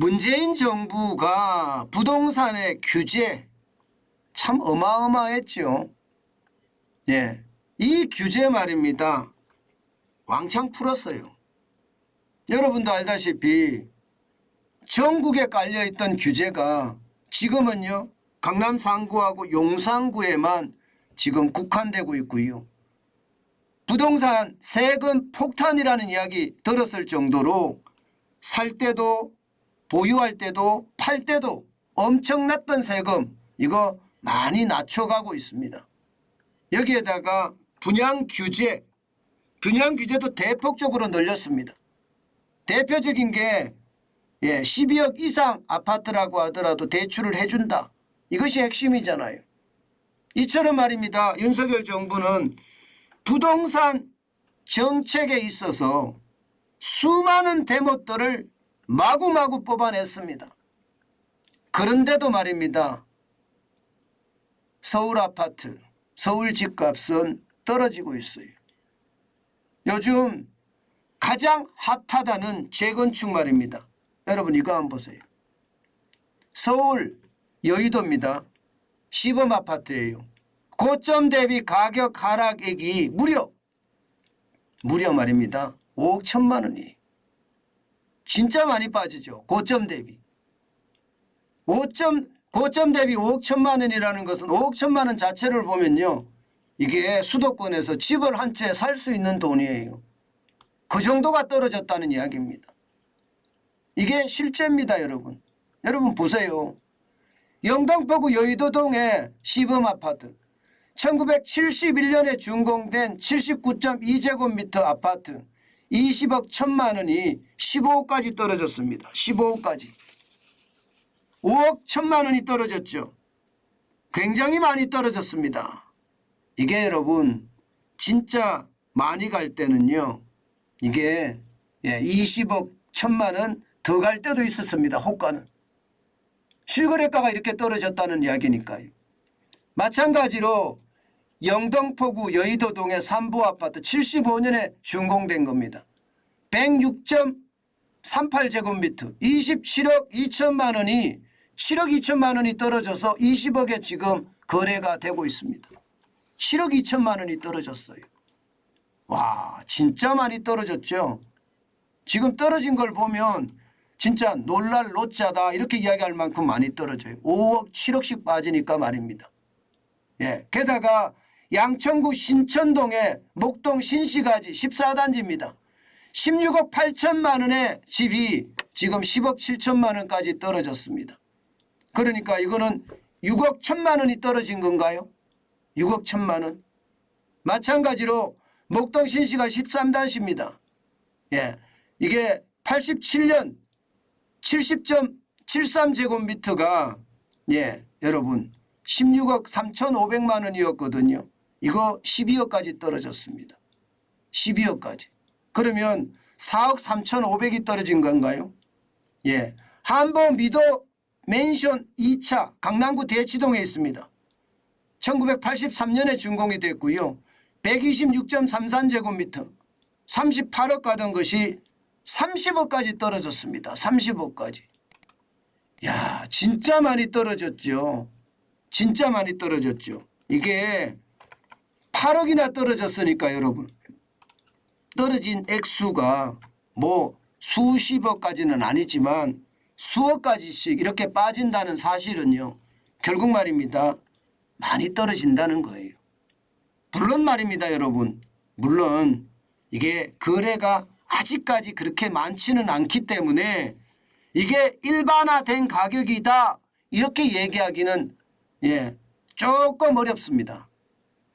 문재인 정부가 부동산의 규제 참 어마어마했죠. 예. 이 규제 말입니다. 왕창 풀었어요. 여러분도 알다시피 전국에 깔려있던 규제가 지금은요 강남 상구하고 용산구에만 지금 국한되고 있고요. 부동산 세금 폭탄이라는 이야기 들었을 정도로 살 때도 보유할 때도 팔 때도 엄청났던 세금 이거 많이 낮춰가고 있습니다. 여기에다가 분양 규제, 분양 규제도 대폭적으로 늘렸습니다. 대표적인 게 예, 12억 이상 아파트라고 하더라도 대출을 해준다. 이것이 핵심이잖아요. 이처럼 말입니다. 윤석열 정부는 부동산 정책에 있어서 수많은 대못들을 마구마구 뽑아냈습니다. 그런데도 말입니다. 서울 아파트, 서울 집값은 떨어지고 있어요. 요즘 가장 핫하다는 재건축 말입니다. 여러분 이거 한번 보세요. 서울 여의도입니다. 시범 아파트예요. 고점 대비 가격 하락액이 무려 무려 말입니다. 5억 천만 원이 진짜 많이 빠지죠. 고점 대비. 5점 고점 대비 5억 천만 원이라는 것은 5억 천만 원 자체를 보면요. 이게 수도권에서 집을 한 채 살 수 있는 돈이에요. 그 정도가 떨어졌다는 이야기입니다. 이게 실제입니다, 여러분. 여러분 보세요. 영등포구 여의도동의 시범 아파트. 1971년에 준공된 79.2제곱미터 아파트 20억 천만 원이 15억까지 떨어졌습니다. 15억까지. 5억 천만 원이 떨어졌죠. 굉장히 많이 떨어졌습니다. 이게 여러분 진짜 많이 갈 때는요. 이게 예, 20억 천만 원 더 갈 때도 있었습니다. 호가는. 실거래가가 이렇게 떨어졌다는 이야기니까요. 마찬가지로 영등포구 여의도동의 삼부 아파트 75년에 준공된 겁니다. 106.38제곱미터 27억 2천만 원이 7억 2천만 원이 떨어져서 20억에 지금 거래가 되고 있습니다. 7억 2천만 원이 떨어졌어요. 와 진짜 많이 떨어졌죠. 지금 떨어진 걸 보면 진짜 놀랄 노자다 이렇게 이야기할 만큼 많이 떨어져요. 5억 7억씩 빠지니까 말입니다. 예. 게다가 양천구 신천동의 목동 신시가지 14단지입니다. 16억 8천만 원의 집이 지금 10억 7천만 원까지 떨어졌습니다. 그러니까 이거는 6억 천만 원이 떨어진 건가요? 6억 천만 원. 마찬가지로 목동 신시가 13단지입니다. 예. 이게 87년 70.73제곱미터가 예, 여러분 16억 3,500만 원이었거든요. 이거 12억까지 떨어졌습니다. 12억까지. 그러면 4억 3,500이 떨어진 건가요? 예. 한보 미도 맨션 2차 강남구 대치동에 있습니다. 1983년에 준공이 됐고요. 126.33제곱미터 38억 가던 것이 30억까지 떨어졌습니다. 30억까지. 야, 진짜 많이 떨어졌죠. 진짜 많이 떨어졌죠. 이게 8억이나 떨어졌으니까 여러분. 떨어진 액수가 뭐 수십억까지는 아니지만 수억까지씩 이렇게 빠진다는 사실은요. 결국 말입니다. 많이 떨어진다는 거예요. 물론 말입니다, 여러분. 물론 이게 거래가 아직까지 그렇게 많지는 않기 때문에 이게 일반화된 가격이다 이렇게 얘기하기는 예 조금 어렵습니다.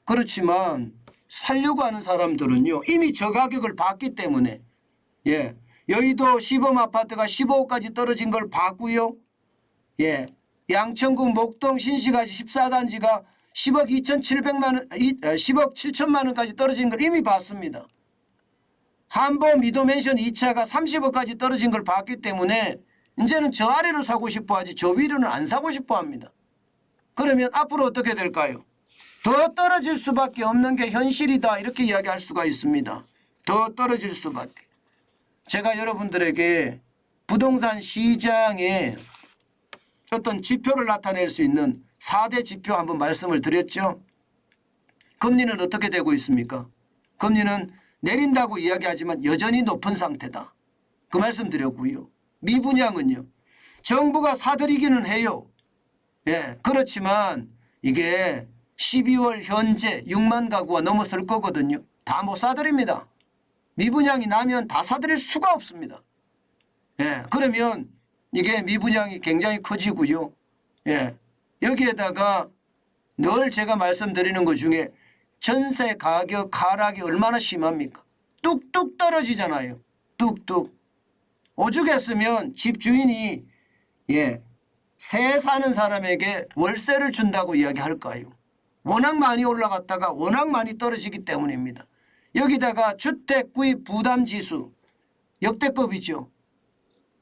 그렇지만 살려고 하는 사람들은요 이미 저 가격을 봤기 때문에 예 여의도 시범 아파트가 15억까지 떨어진 걸 봤고요 예 양천구 목동 신시가지 14단지가 10억 2,700만 원, 이- 어, 10억 7천만 원까지 떨어진 걸 이미 봤습니다. 한보 미도맨션 2차가 30억까지 떨어진 걸 봤기 때문에 이제는 저 아래로 사고 싶어 하지 저 위로는 안 사고 싶어 합니다. 그러면 앞으로 어떻게 될까요? 더 떨어질 수밖에 없는 게 현실이다 이렇게 이야기할 수가 있습니다. 더 떨어질 수밖에. 제가 여러분들에게 부동산 시장의 어떤 지표를 나타낼 수 있는 4대 지표 한번 말씀을 드렸죠. 금리는 어떻게 되고 있습니까? 금리는 내린다고 이야기하지만 여전히 높은 상태다. 그 말씀 드렸고요. 미분양은요. 정부가 사들이기는 해요. 예, 그렇지만 이게 12월 현재 6만 가구가 넘어설 거거든요. 다 못 사들입니다. 미분양이 나면 다 사들일 수가 없습니다. 예, 그러면 이게 미분양이 굉장히 커지고요. 예, 여기에다가 늘 제가 말씀드리는 것 중에 전세 가격 하락이 얼마나 심합니까? 뚝뚝 떨어지잖아요. 뚝뚝. 오죽했으면 집주인이 예, 새 사는 사람에게 월세를 준다고 이야기할까요? 워낙 많이 올라갔다가 워낙 많이 떨어지기 때문입니다. 여기다가 주택 구입 부담 지수 역대급이죠.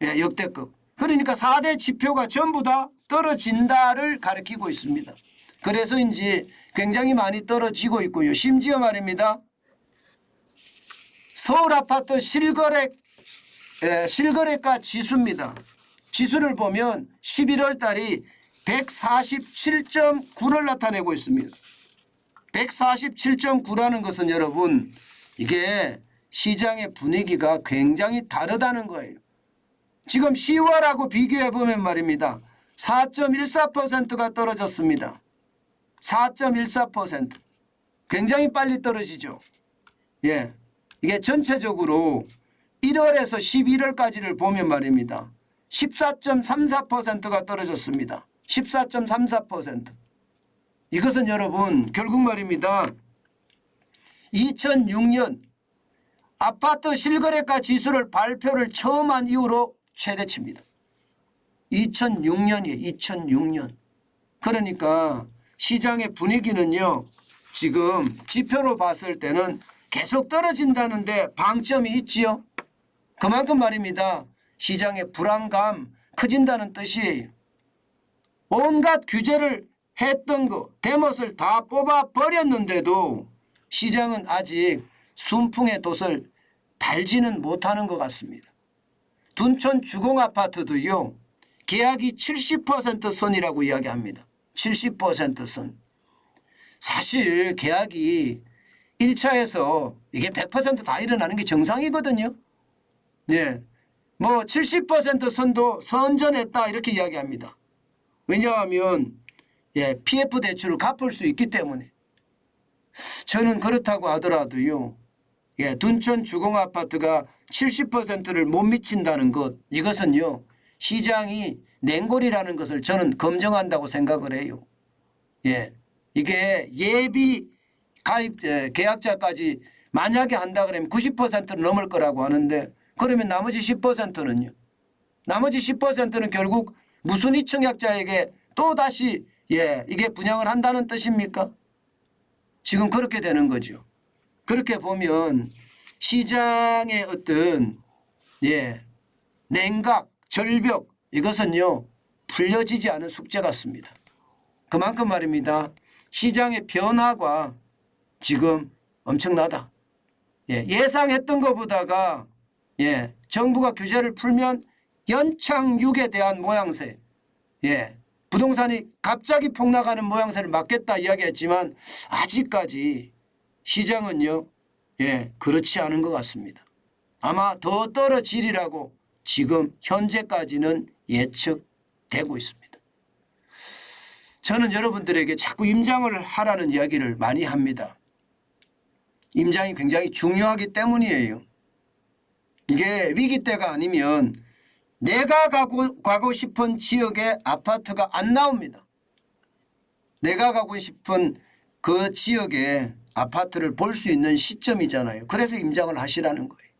예, 역대급. 그러니까 4대 지표가 전부 다 떨어진다를 가리키고 있습니다. 그래서인지 굉장히 많이 떨어지고 있고요. 심지어 말입니다. 서울 아파트 실거래 에, 실거래가 지수입니다. 지수를 보면 11월 달이 147.9를 나타내고 있습니다. 147.9라는 것은 여러분 이게 시장의 분위기가 굉장히 다르다는 거예요. 지금 10월하고 비교해 보면 말입니다. 4.14%가 떨어졌습니다. 4.14% 굉장히 빨리 떨어지죠. 예. 이게 전체적으로 1월에서 11월까지를 보면 말입니다. 14.34%가 떨어졌습니다. 14.34%. 이것은 여러분 결국 말입니다. 2006년 아파트 실거래가 지수를 발표를 처음 한 이후로 최대치입니다. 2006년이에요. 2006년. 그러니까 시장의 분위기는요. 지금 지표로 봤을 때는 계속 떨어진다는데 방점이 있지요. 그만큼 말입니다. 시장의 불안감 커진다는 뜻이에요. 온갖 규제를 했던 거 대못을 다 뽑아 버렸는데도 시장은 아직 순풍의 돛을 달지는 못하는 것 같습니다. 둔촌 주공 아파트도요. 계약이 70% 선이라고 이야기합니다. 70% 선. 사실 계약이 1차에서 이게 100%다 일어나는 게 정상이거든요. 예. 뭐 70% 선도 선전했다 이렇게 이야기합니다. 왜냐하면 예, PF 대출을 갚을 수 있기 때문에 저는 그렇다고 하더라도요. 예, 둔촌 주공 아파트가 70%를 못 미친다는 것 이것은요. 시장이 냉골이라는 것을 저는 검증한다고 생각을 해요. 예. 이게 예비 가입 에, 계약자까지 만약에 한다 그러면 90%는 넘을 거라고 하는데 그러면 나머지 10%는요. 나머지 10%는 결국 무순위 청약자에게 또 다시 예, 이게 분양을 한다는 뜻입니까? 지금 그렇게 되는 거죠. 그렇게 보면 시장의 어떤 예, 냉각, 절벽 이것은요 풀려지지 않은 숙제 같습니다. 그만큼 말입니다. 시장의 변화가 지금 엄청나다. 예, 예상했던 것보다가 예, 정부가 규제를 풀면 연착륙에 대한 모양새, 예, 부동산이 갑자기 폭락하는 모양새를 막겠다 이야기했지만 아직까지 시장은요, 예, 그렇지 않은 것 같습니다. 아마 더 떨어지리라고 지금 현재까지는 예측되고 있습니다. 저는 여러분들에게 자꾸 임장을 하라는 이야기를 많이 합니다. 임장이 굉장히 중요하기 때문이에요. 이게 위기 때가 아니면 내가 가고, 가고 싶은 지역에 아파트가 안 나옵니다. 내가 가고 싶은 그 지역에 아파트를 볼 수 있는 시점이잖아요. 그래서 임장을 하시라는 거예요.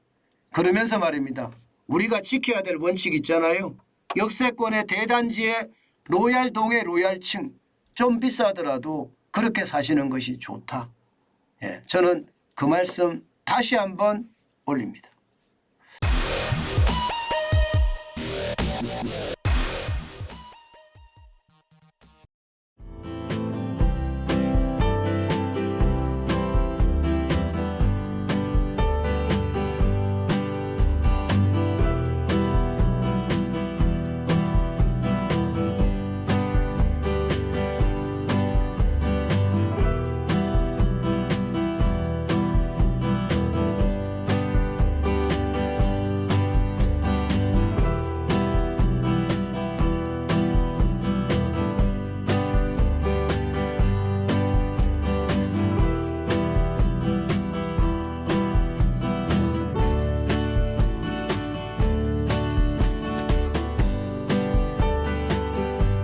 그러면서 말입니다. 우리가 지켜야 될 원칙 있잖아요. 역세권의 대단지의 로얄동의 로얄층 좀 비싸더라도 그렇게 사시는 것이 좋다. 예, 저는 그 말씀 다시 한번 올립니다.